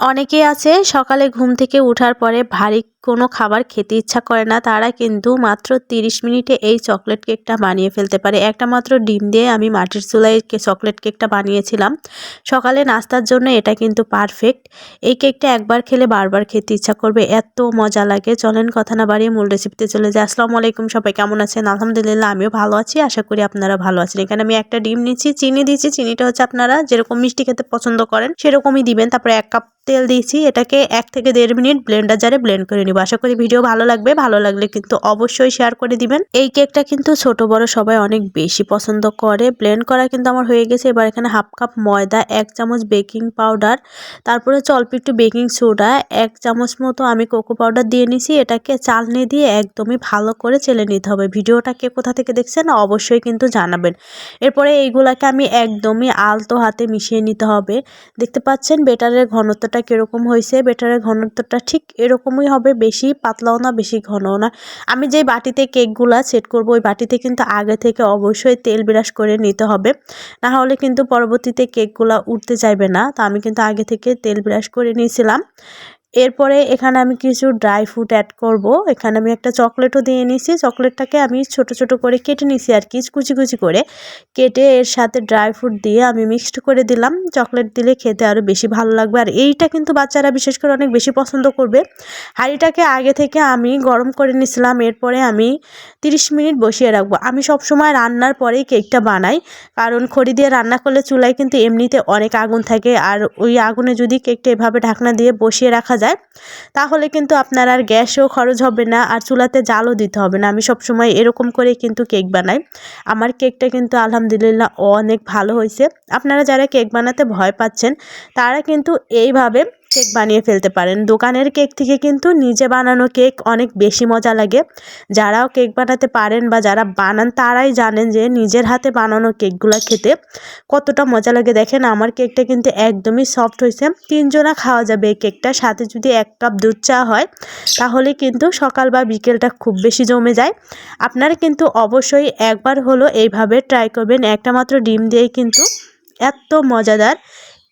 অনেকেই আছে সকালে ঘুম থেকে উঠার পরে ভারী কোনো খাবার খেতে ইচ্ছা করে না, তারা কিন্তু মাত্র 30 মিনিটে এই চকলেট কেকটা বানিয়ে ফেলতে পারে। একটা মাত্র ডিম দিয়ে আমি মাটির চুলায় চকলেট কেকটা বানিয়েছিলাম। সকালে নাস্তার জন্য এটা কিন্তু পারফেক্ট। এই কেকটা একবার খেলে বারবার খেতে ইচ্ছা করবে। এত মজা লাগে। চলেন কথা না বাড়িয়ে মূল রেসিপিতে চলে যায় আসসালামু আলাইকুম সবাই, কেমন আছেন? আলহামদুলিল্লাহ, আমিও ভালো আছি। আশা করি আপনারা ভালো আছেন। এখানে আমি একটা ডিম নিচ্ছি, চিনি দিচ্ছি। চিনিটা হচ্ছে আপনারা যেরকম মিষ্টি খেতে পছন্দ করেন, সেরকমই দিবেন। তারপরে এক কাপ তেল দিয়েছি। এটাকে এক থেকে দেড় মিনিট ব্লেন্ডার জারে ব্লেন্ড করে নিব। আশা করি ভিডিও ভালো লাগবে। ভালো লাগলে কিন্তু অবশ্যই শেয়ার করে দিবেন। এই কেকটা কিন্তু ছোট, বড় সবাই অনেক বেশি পছন্দ করে। ব্লেন্ড করা কিন্তু আমার হয়ে গেছে। এবার এখানে হাফ কাপ ময়দা, এক চামচ বেকিং পাউডার তারপরে হচ্ছে অল্প একটু বেকিং সোডা এক চামচ মতো আমি কোকো পাউডার দিয়ে নিছি। এটাকে চালনি দিয়ে একদমই ভালো করে চেলে নিতে হবে। ভিডিওটা কে কোথা থেকে দেখছেন অবশ্যই কিন্তু জানাবেন। এরপরে এইগুলাকে আমি একদমই আলতো হাতে মিশিয়ে নিতে হবে। দেখতে পাচ্ছেন বেটারের ঘনত্বটা ঘনত্বটা কীরকম হয়েছে? বেটারের ঘনত্বটা ঠিক এরকমই হবে। বেশি, পাতলাও না, বেশি ঘনও না। আমি যেই বাটিতে কেকগুলা সেট করব, ওই বাটিতে কিন্তু আগে থেকে অবশ্যই তেল বিরাস করে নিতে হবে। না হলে কিন্তু পরবর্তীতে কেকগুলা উঠতে চাইবে না। তো আমি কিন্তু আগে থেকে তেল বিরাস করে নিয়েছিলাম। এরপরে এখানে আমি কিছু ড্রাই ফ্রুট অ্যাড করব। এখানে আমি একটা চকলেটও দিয়ে নিছি চকলেটটাকে আমি ছোট ছোট করে কেটে নিছি আর কি, কুচি কুচি করে। কেটে এর সাথে ড্রাই ফ্রুট দিয়ে আমি মিক্সড করে দিলাম। চকলেট দিলে খেতে আরও বেশি ভালো লাগবে। আর এইটা কিন্তু বাচ্চারা বিশেষ করে অনেক বেশি পছন্দ করবে। হাঁড়িটাকে আগে থেকে আমি গরম করে নিছিলাম এরপরে আমি 30 মিনিট বসিয়ে রাখব। আমি সব সময় রান্নার পরেই কেকটা বানাই। কারণ খড়ি দিয়ে রান্না করলে চুলায় কিন্তু এমনিতে অনেক আগুন থাকে। আর ওই আগুনে যদি কেকটা এভাবে ঢাকনা দিয়ে বসিয়ে রাখা যায়, তাহলে কিন্তু আপনার আর গ্যাসও খরচ হবে না আর চুলাতে জালও দিতে হবে না। আমি সবসময় এরকম করে কিন্তু কেক বানাই। আমার কেকটা কিন্তু আলহামদুলিল্লাহ অনেক ভালো হয়েছে। আপনারা যারা কেক বানাতে ভয় পাচ্ছেন, তারা কিন্তু এইভাবে কেক বানিয়ে ফেলতে পারেন। দোকানের কেক থেকে কিন্তু নিজে বানানো কেক অনেক বেশি মজা লাগে। যারাও কেক বানাতে পারেন বা যারা বানান, তারাই জানেন যে নিজের হাতে বানানো কেকগুলো খেতে কতটা মজা লাগে। দেখেন, আমার কেকটা কিন্তু একদমই সফট হয়েছে। তিনজনা খাওয়া যাবে এই কেকটা সাথে যদি এক কাপ দুধ চা হয়, তাহলে কিন্তু সকাল বা বিকেলটা খুব বেশি জমে যায়। আপনারা কিন্তু অবশ্যই একবার হলো এইভাবে ট্রাই করবেন। একটা মাত্র ডিম দিয়েই কিন্তু এত মজাদার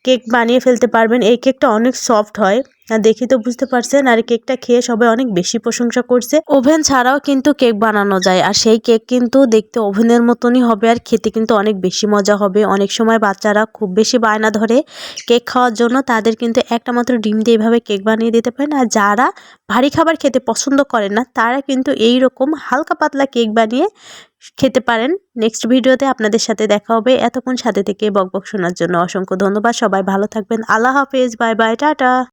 কেক বানিয়ে ফেলতে পারবেন। এই কেকটা অনেক সফট হয়। আর দেখি তো বুঝতে পারছেন, আর কেকটা খেয়ে সবাই অনেক বেশি প্রশংসা করছে। ওভেন ছাড়াও কিন্তু কেক বানানো যায়, আর সেই কেক কিন্তু দেখতে ওভেনের মতনই হবে, আর খেতে কিন্তু অনেক বেশি মজা হবে। অনেক সময় বাচ্চারা খুব বেশি বায়না ধরে কেক খাওয়ার জন্য তাদের কিন্তু একটা মাত্র ডিম দিয়ে এভাবে কেক বানিয়ে দিতে পারেন। আর যারা ভারী খাবার খেতে পছন্দ করেন না, তারা কিন্তু এই রকম হালকা পাতলা কেক বানিয়ে খেতে পারেন। নেক্সট ভিডিওতে আপনাদের সাথে দেখা হবে। এতক্ষণ সাথে থেকে বকবক শোনার জন্য অসংখ্য ধন্যবাদ। সবাই ভালো থাকবেন। আল্লাহ হাফেজ। Bye bye. টাটা।